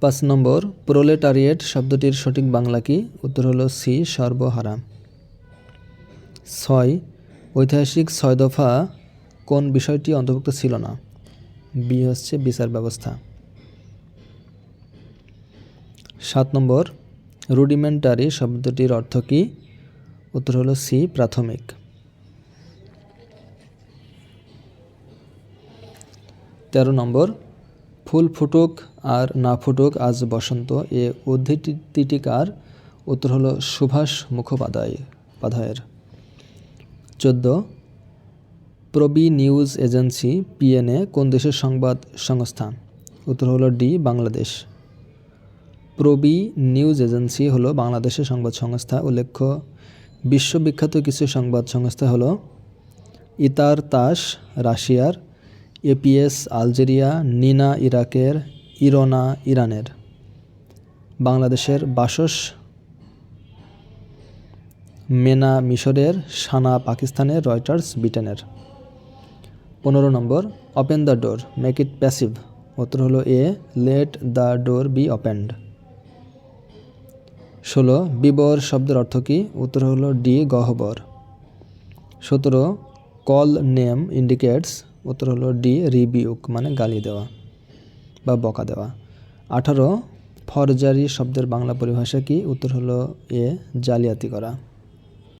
পাঁচ নম্বর, প্রোলেটারিয়েট শব্দটির সঠিক বাংলা কি? উত্তর হলো সি, সর্বহারা। ছয়, ঐতিহাসিক ছয় দফা কোন বিষয়টি অন্তর্ভুক্ত ছিল না? বি হচ্ছে বিচার ব্যবস্থা। সাত নম্বর, রুডিমেন্টারি শব্দটির অর্থ কী? উত্তর হলো সি, প্রাথমিক। তেরো নম্বর ফুল ফুটুক আর না ফুটুক, আজ বসন্ত। এ উদ্ধৃতিটি কার উত্তর হলো সুভাষ মুখোপাধ্যায় পাধ্যায়ের চোদ্দ, প্রবি নিউজ এজেন্সি, পিএনএ, কোন দেশের সংবাদ সংস্থা উত্তর হলো ডি, বাংলাদেশ। প্রবি নিউজ এজেন্সি হলো বাংলাদেশের সংবাদ সংস্থা। উল্লেখ্য, বিশ্ববিখ্যাত কিছু সংবাদ সংস্থা হলো ইতার তাস রাশিয়ার এপিএস আলজেরিয়া, নিনা ইরাকের, ইরোনা ইরানের। বাংলাদেশের বাসস মেনা মিশরের সানা পাকিস্তানের রয়টার্স ব্রিটেনের। পনেরো নম্বর, open the door, make it passive. উত্তর হলো A, let the door be opened. ষোলো, বিবর শব্দের অর্থ কী? উত্তর হলো ডি, গহ্বর। সতেরো, কল নেম ইন্ডিকেটস উত্তর হলো ডি রিবিউক মানে গালি দেওয়া বা বকা দেওয়া। আঠারো, ফরজারি শব্দের বাংলা পরিভাষা কি? উত্তর হলো এ, জালিয়াতি করা।